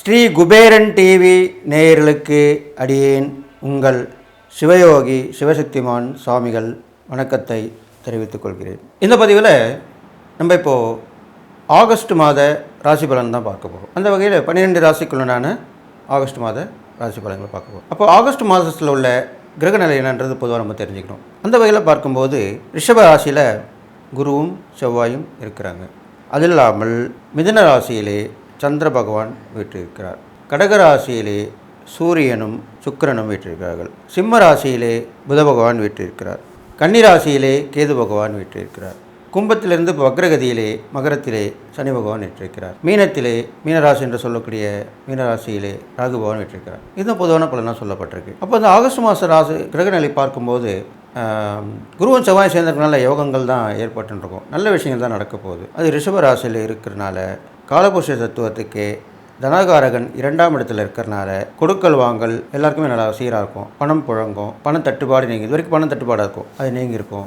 Sri Kuberan TV நேயர்களுக்கு அடியேன் உங்கள் சிவயோகி சிவசக்திமான் சுவாமிகள் வணக்கத்தை தெரிவித்துக் கொள்கிறேன். இந்த பதிவில் நம்ம இப்போது ஆகஸ்ட் மாத ராசி பலன் தான் பார்க்க போகிறோம் அந்த வகையில் பன்னிரெண்டு ராசிக்குள்ளனான ஆகஸ்ட் மாத ராசி பலன்களை பார்க்க போகிறோம் அப்போ ஆகஸ்ட் மாதத்தில் உள்ள கிரகநிலை என்னன்றது பொதுவாக நம்ம தெரிஞ்சுக்கணும். அந்த வகையில் பார்க்கும்போது ரிஷப ராசியில் குருவும் செவ்வாயும் இருக்கிறாங்க. அது இல்லாமல் மிதுன ராசியிலே சந்திர பகவான் வீற்றிருக்கிறார். கடக ராசியிலே சூரியனும் சுக்கிரனும் வீற்றிருக்கிறார்கள். சிம்ம ராசியிலே புத பகவான் வீற்றிருக்கிறார். கன்னி ராசியிலே கேது பகவான் வீற்றிருக்கிறார். கும்பத்திலிருந்து வக்ரகதியிலே மகரத்திலே சனி பகவான் வீற்றிருக்கிறார். மீனத்திலே மீனராசி என்று சொல்லக்கூடிய மீனராசியிலே ராகு பகவான் வீற்றிருக்கிறார். இதுதான் பொதுவான பலனாக சொல்லப்பட்டிருக்கு. அப்போ அந்த ஆகஸ்ட் மாத ராசி கிரகநிலை பார்க்கும்போது குருவும் செவ்வாய் சேர்ந்ததுனால யோகங்கள் தான் ஏற்பட்டுருக்கும் நல்ல விஷயங்கள் தான் நடக்க போகுது. அது ரிஷபராசியில் இருக்கிறனால காலபுருஷ தத்துவத்துக்கு தனகாரகன் இரண்டாம் இடத்துல இருக்கிறனால கொடுக்கல் வாங்கல் எல்லாருக்குமே நல்லா சீராக இருக்கும். பணம் புழங்கும். பணம் தட்டுப்பாடு நீங்கி இது வரைக்கும் பணம் தட்டுப்பாடாக இருக்கும். அது நீங்கியிருக்கும்.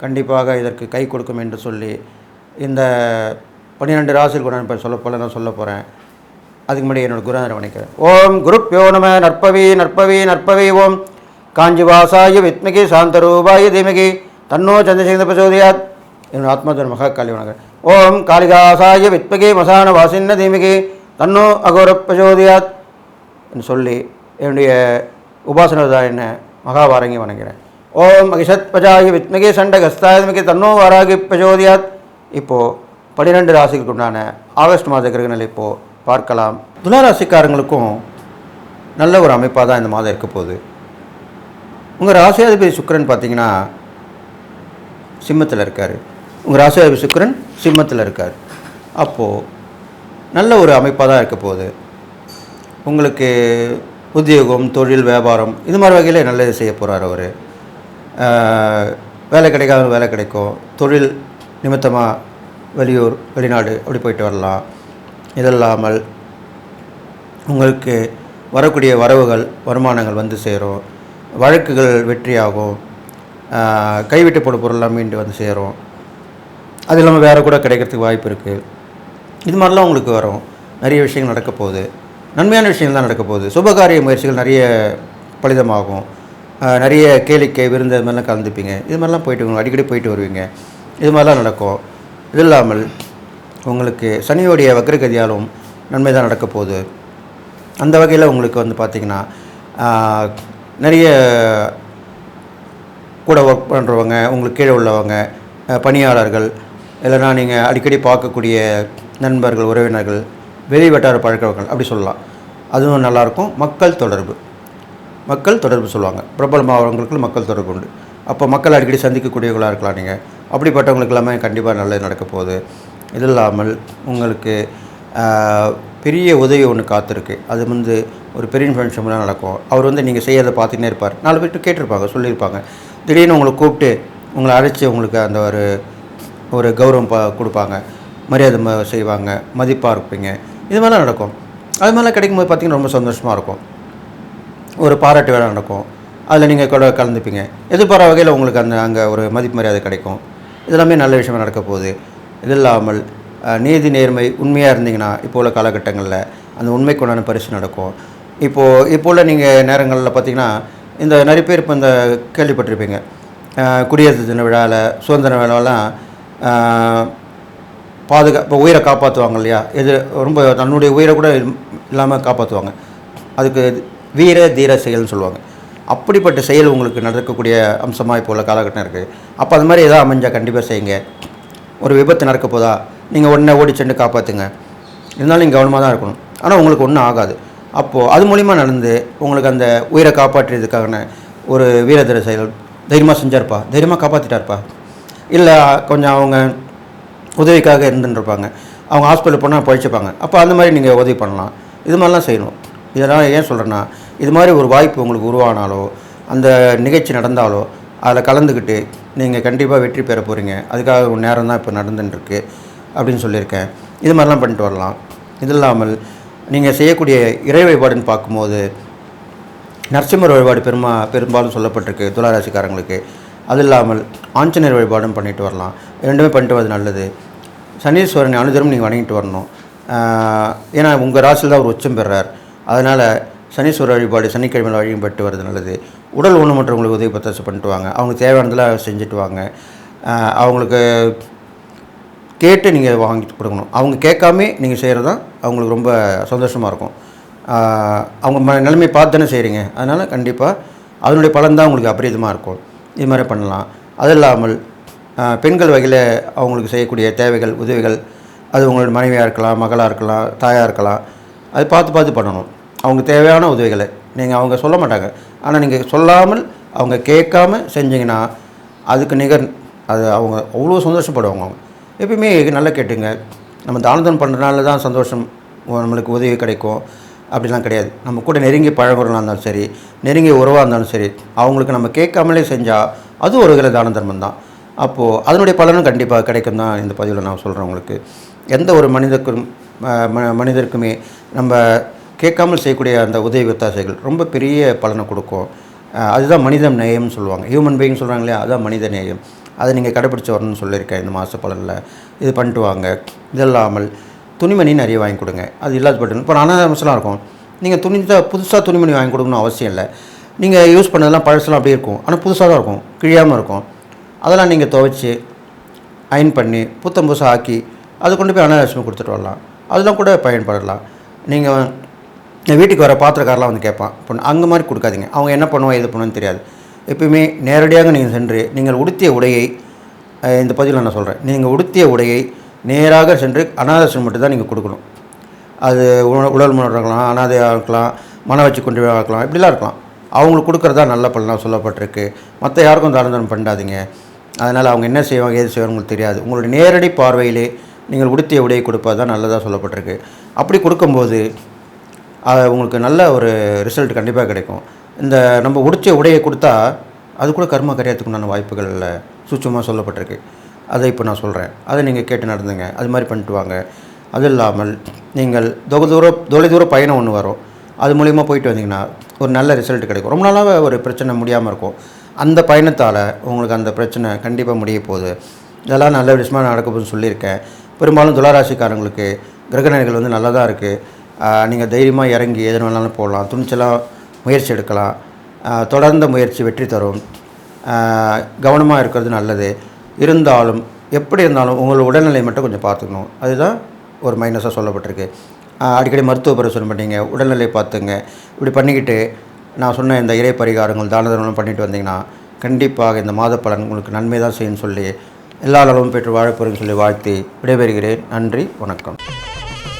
கண்டிப்பாக இதற்கு கை கொடுக்கும் என்று சொல்லி இந்த பன்னிரெண்டு ராசியில் கூட இப்போ சொல்ல போல நான் சொல்ல போகிறேன் அதுக்கு முன்னாடி என்னோட குருநாதரை வணக்கிறேன் ஓம் குருப்பியோ நம நற்பவி நற்பவி நற்பவி ஓம். காஞ்சிவாசாய வித்மிகி சாந்தரூபாய தீமகி தன்னோ சந்திரசேகர பிரசோதியாத். என்னோட ஆத்மாதர் மகா காளி வணக்கம். ஓம் காளிகாசாய வித்மிகி மசான வாசின்ன தீமகி தன்னோ அகோர பிரசோதியாத். என்று சொல்லி என்னுடைய உபாசனதாயன மகாபாரங்கி வணங்குகிறேன் ஓம் அகிஷத் பஜாயி வித்மிகி சண்டகஸ்தாயமிகி தன்னோ வாராகி பிரஜோதியாத் இப்போது பன்னிரெண்டு ராசிகளுக்கு உண்டான ஆகஸ்ட் மாத கிரகநிலை இப்போது பார்க்கலாம். துளாராசிக்காரங்களுக்கும் நல்ல ஒரு அமைப்பாக தான் இந்த மாதம் இருக்க போகுது. உங்கள் ராசியாதிபதி சுக்கரன் பார்த்தீங்கன்னா சிம்மத்தில் இருக்கார். உங்கள் ராசியாதிபதி சுக்கிரன் சிம்மத்தில் இருக்கார். அப்போது நல்ல ஒரு அமைப்பாக தான் இருக்க போகுது. உங்களுக்கு உத்தியோகம் தொழில் வியாபாரம் இது மாதிரி வகையில் நல்லது செய்ய போகிறார் அவர். வேலை கிடைக்காத வேலை கிடைக்கும். தொழில் நிமித்தமாக வெளியூர் வெளிநாடு அப்படி போயிட்டு வரலாம். இது இல்லாமல் உங்களுக்கு வரக்கூடிய வரவுகள் வருமானங்கள் வந்து சேரும். வழக்குகள் வெற்றியாகும். கைவிட்டு போட பொருள்லாம் மீண்டு வந்து சேரும். அது இல்லாமல் வேறு கூட கிடைக்கிறதுக்கு வாய்ப்பு இருக்குது இது மாதிரிலாம் உங்களுக்கு வரும். நிறைய விஷயங்கள் நடக்க போகுது. நன்மையான விஷயங்கள் தான் நடக்க போகுது. சுபகாரிய முயற்சிகள் நிறைய பலிதமாகும். நிறைய கேளிக்கை விருந்து இது மாதிரிலாம் கலந்துப்பீங்க. இது மாதிரிலாம் போயிட்டு அடிக்கடி போயிட்டு வருவீங்க. இது மாதிரிலாம் நடக்கும். இது இல்லாமல் உங்களுக்கு சனியோடைய வக்ரகதியாலும் நன்மை தான் நடக்க போகுது. அந்த வகையில் உங்களுக்கு வந்து பார்த்திங்கன்னா நிறைய கூட ஒர்க் பண்ணுறவங்க உங்களுக்கு கீழே உள்ளவங்க பணியாளர்கள் இல்லைனா நீங்கள் அடிக்கடி பார்க்கக்கூடிய நண்பர்கள் உறவினர்கள் வெளி வட்டார பழக்கவர்கள் அப்படி சொல்லலாம். அதுவும் நல்லாயிருக்கும். மக்கள் தொடர்பு. மக்கள் தொடர்பு சொல்லுவாங்க. பிரபலமானவங்களுக்கு மக்கள் தொடர்பு உண்டு. அப்போ மக்கள் அடிக்கடி சந்திக்கக்கூடியவர்களாக இருக்கலாம் நீங்கள் அப்படிப்பட்டவங்களுக்கு எல்லாமே கண்டிப்பாக நல்லது நடக்க போகுது. இது இல்லாமல் உங்களுக்கு பெரிய உதவி ஒன்று காத்திருக்கு. அது வந்து ஒரு பெரிய ஃபங்க்ஷன்லாம் நடக்கும். அவர் வந்து நீங்கள் செய்யறதை பார்த்துக்கிட்டே இருப்பார். நாலு பேர்ட்டு கேட்டிருப்பாங்க சொல்லியிருப்பாங்க. திடீர்னு உங்களை கூப்பிட்டு உங்களை அழைச்சி உங்களுக்கு அந்த ஒரு ஒரு கௌரவம் ப கொடுப்பாங்க. மரியாதை செய்வாங்க. மதிப்பாக இருப்பீங்க. இது மாதிரிலாம் நடக்கும். அது மாதிரிலாம் கிடைக்கும்போது பார்த்திங்கன்னா ரொம்ப சந்தோஷமாக இருக்கும். ஒரு பாராட்டு வேலை நடக்கும். அதில் நீங்கள் கூட கலந்துப்பீங்க. எதிர்பாராத வகையில் உங்களுக்கு அந்த அங்கே ஒரு மதிப்பு மரியாதை கிடைக்கும். இதெல்லாமே நல்ல விஷயமா நடக்க போகுது. இது இல்லாமல் நீதி நேர்மை உண்மையாக இருந்தீங்கன்னா இப்போ உள்ள காலகட்டங்களில் அந்த உண்மைக்கு உண்டான பரிசு நடக்கும். இப்போது இப்போ உள்ள நீங்கள் நேரங்களில் பார்த்தீங்கன்னா இந்த நிறைய பேர் இப்போ இந்த கேள்விப்பட்டிருப்பீங்க. குடியரசு தின விழாவில் சுதந்திர விழாவெல்லாம் பாதுகா இப்போ உயிரை காப்பாற்றுவாங்க இல்லையா? எது ரொம்ப தன்னுடைய உயிரை கூட இல்லாமல் காப்பாற்றுவாங்க அதுக்கு வீர தீர செயல்னு சொல்லுவாங்க. அப்படிப்பட்ட செயல் உங்களுக்கு நடக்கக்கூடிய அம்சமாக இப்போ உள்ள காலகட்டம் இருக்குது அப்போ அது மாதிரி எதாவது அமைஞ்சால் கண்டிப்பாக செய்யுங்க. ஒரு விபத்து நடக்க போதா நீங்கள் உடனே ஓடி சென்று காப்பாற்றுங்க இருந்தாலும் நீங்கள் கவனமாக தான் இருக்கணும். ஆனால் உங்களுக்கு ஒன்றும் ஆகாது. அப்போது அது மூலிமா நடந்து உங்களுக்கு அந்த உயிரை காப்பாற்றுறதுக்கான ஒரு வீரதீர செயல் தைரியமாக செஞ்சார்ப்பா? தைரியமாக காப்பாற்றிட்டார்ப்பா இல்லை கொஞ்சம் அவங்க உதவிக்காக இருந்துருப்பாங்க. அவங்க ஹாஸ்பிட்டல் போனால் பழிச்சுப்பாங்க. அப்போ அந்த மாதிரி நீங்கள் உதவி பண்ணலாம். இது மாதிரிலாம் செய்யணும். இதெல்லாம் ஏன் சொல்கிறேன்னா இது மாதிரி ஒரு வாய்ப்பு உங்களுக்கு உருவானாலோ அந்த நிகழ்ச்சி நடந்தாலோ அதில் கலந்துக்கிட்டு நீங்கள் கண்டிப்பாக வெற்றி பெற போகிறீங்க அதுக்காக ஒரு நேரம் தான் இப்போ நடந்துட்டுருக்கு அப்படின்னு சொல்லியிருக்கேன். இது மாதிரிலாம் பண்ணிட்டு வரலாம். இது இல்லாமல் நீங்கள் செய்யக்கூடிய இறை வழிபாடுன்னு பார்க்கும்போது நரசிம்மர் வழிபாடு பெருமா பெரும்பாலும் சொல்லப்பட்டிருக்கு துளாராசிக்காரங்களுக்கு. அது இல்லாமல் ஆஞ்சநேயர் வழிபாடும் பண்ணிட்டு வரலாம். ரெண்டுமே பண்ணிட்டு வரது நல்லது. சனீஸ்வரனை அனுதினம் நீங்கள் வணங்கிட்டு வரணும். ஏன்னா உங்கள் ராசியில் தான் ஒரு உச்சம் பெறார். அதனால் சனீஸ்வரர் வழிபாடு சனிக்கிழமை வழிபட்டு வருது நல்லது. உடல் ஊனமற்றவங்களுக்கு உதவி பத்தாச்சு பண்ணிட்டு வாங்க. அவங்களுக்கு தேவையானதெல்லாம் செஞ்சுட்டு வாங்க. அவங்களுக்கு கேட்டு நீங்கள் வாங்கி கொடுக்கணும். அவங்க கேட்காம நீங்கள் செய்கிறது தான் அவங்களுக்கு ரொம்ப சந்தோஷமாக இருக்கும். அவங்க ம நிலைமை பார்த்து தானே செய்கிறீங்க அதனால் கண்டிப்பாக அதனுடைய பலன் தான் உங்களுக்கு அபரிதமாக இருக்கும். இது மாதிரி பண்ணலாம். அது இல்லாமல் பெண்கள் வகையில் அவங்களுக்கு செய்யக்கூடிய தேவைகள் உதவிகள் அது உங்களோட மனைவியாக இருக்கலாம் மகளாக இருக்கலாம் தாயாக இருக்கலாம் அது பார்த்து பார்த்து பண்ணணும். அவங்க தேவையான உதவிகளை. நீங்கள் அவங்க சொல்ல மாட்டாங்க. ஆனால் நீங்கள் சொல்லாமல் அவங்க கேட்காம செஞ்சிங்கன்னா அதுக்கு நிகர் அது அவங்க அவ்வளோ சந்தோஷப்படுவாங்க அவங்க. எப்பயுமே நல்லா கேட்டுங்க. நம்ம தானதம் பண்ணுறதுனால தான் சந்தோஷம் நம்மளுக்கு உதவி கிடைக்கும். அப்படிலாம் கிடையாது. நம்ம கூட நெருங்கி பழகுறவங்களா இருந்தாலும் சரி நெருங்கிய உறவாக இருந்தாலும் சரி அவங்களுக்கு நம்ம கேட்காமலே செஞ்சால் அது ஒரு வகையில் தான தர்மம் தான் அப்போது அதனுடைய பலனும் கண்டிப்பாக கிடைக்கும் தான் இந்த பதிவில் நான் சொல்கிறேன் உங்களுக்கு. எந்த ஒரு மனிதருக்கும் ம- மனிதருக்குமே நம்ம கேட்காமல் செய்யக்கூடிய அந்த உதவி ஒத்தாசைகள் ரொம்ப பெரிய பலனை கொடுக்கும். அதுதான் மனித நேயம்னு சொல்லுவாங்க. ஹியூமன் பீயிங் சொல்கிறாங்க இல்லையா? அதுதான் மனித நேயம். அதை நீங்கள் கடைப்பிடிச்சு வரணும்னு சொல்லியிருக்கேன் இந்த மாத பலனில். இது பண்ணிட்டு வாங்க. இது இல்லாமல் துணிமணி நிறைய வாங்கி கொடுங்க. அது இல்லாத பட்டு இப்போ அனாதாமசலாம் இருக்கும். நீங்கள் துணி தான் புதுசாக துணிமணி வாங்கி கொடுக்கணும் அவசியம் இல்லை. நீங்கள் யூஸ் பண்ணதெல்லாம் பழசெல்லாம் அப்படியே இருக்கும். ஆனால் புதுசாக தான் இருக்கும். கிழியாமல் இருக்கும். அதெல்லாம் நீங்கள் துவைச்சி அயன் பண்ணி புத்தம் புதுசாக ஆக்கி அது கொண்டு போய் அனாதாசிரமம் கொடுத்துட்டு வரலாம். அதெல்லாம் கூட பயன்படலாம். நீங்கள் வீட்டுக்கு வர பாத்திரக்காரெலாம் வந்து கேட்பான் இப்போ அங்கே மாதிரி கொடுக்காதீங்க. அவங்க என்ன பண்ணுவோம் எது பண்ணுவோன்னு தெரியாது. எப்பயுமே நேரடியாக நீங்கள் சென்று நீங்கள் உடுத்திய உடையை இந்த பதிவில் நான் சொல்கிறேன் நீங்கள் உடுத்திய உடையை நேராக சென்று அனாதாசிரமம் மட்டும் தான் நீங்கள் கொடுக்கணும். அது உடல் முன்னோர்களாம் அனாதையாக இருக்கலாம் மன வச்சு கொண்டு இருக்கலாம் இப்படிலாம் இருக்கலாம். அவங்களுக்கு கொடுக்குறதா நல்ல பலனாக சொல்லப்பட்டிருக்கு. மற்ற யாருக்கும் தானம் பண்ணாதீங்க. அதனால் அவங்க என்ன செய்வாங்க ஏது செய்வாங்க உங்களுக்கு தெரியாது. உங்களுடைய நேரடி பார்வையிலே நீங்கள் உடுத்திய உடையை கொடுப்பது தான் நல்லதாக சொல்லப்பட்டிருக்கு. அப்படி கொடுக்கும்போது உங்களுக்கு நல்ல ஒரு ரிசல்ட் கண்டிப்பாக கிடைக்கும். இந்த நம்ம உடிச்ச உடையை கொடுத்தா அது கூட கர்ம கரையத்துக்குண்டான வாய்ப்புகள் சூட்சமாக சொல்லப்பட்டிருக்கு. அதை இப்போ நான் சொல்கிறேன் அதை நீங்கள் கேட்டு நடந்துங்க. அது மாதிரி பண்ணிட்டு வாங்க. அது இல்லாமல் நீங்கள் தொலை தூர தொலை தூர பயணம் ஒன்று வரும். அது மூலிமா போயிட்டு வந்தீங்கன்னா ஒரு நல்ல ரிசல்ட் கிடைக்கும். ரொம்ப நாளாக ஒரு பிரச்சனை முடியாமல் இருக்கும். அந்த பயணத்தால் உங்களுக்கு அந்த பிரச்சனை கண்டிப்பாக முடிய போகுது. இதெல்லாம் நல்ல விஷயமாக நடக்க போகுதுன்னு சொல்லியிருக்கேன். பெரும்பாலும் துளாராசிக்காரங்களுக்கு கிரகணிகள் வந்து நல்லா தான் இருக்குது நீங்கள் தைரியமாக இறங்கி எது வேணாலும் போடலாம் துணிச்சலாக முயற்சி எடுக்கலாம். தொடர்ந்த முயற்சி வெற்றி தரும். கவனமாக இருக்கிறது நல்லது. இருந்தாலும் எப்படி இருந்தாலும் உங்கள் உடல்நிலை மட்டும் கொஞ்சம் பார்த்துக்கணும். அதுதான் ஒரு மைனஸாக சொல்லப்பட்டிருக்கு. அடிக்கடி மருத்துவ பரிசோதனை பண்ணீங்க உடல்நிலை பார்த்துங்க. இப்படி பண்ணிக்கிட்டு நான் சொன்ன இந்த இறை பரிகாரங்கள் தான தர்மம் பண்ணிட்டு வந்தீங்கன்னா கண்டிப்பாக இந்த மாத பலன் உங்களுக்கு நன்மை தான் செய்யும் சொல்லி எல்லா அளவும் பெற்று வாழப்போறேன்னு சொல்லி வாழ்த்தி விடைபெறுகிறேன். நன்றி வணக்கம்.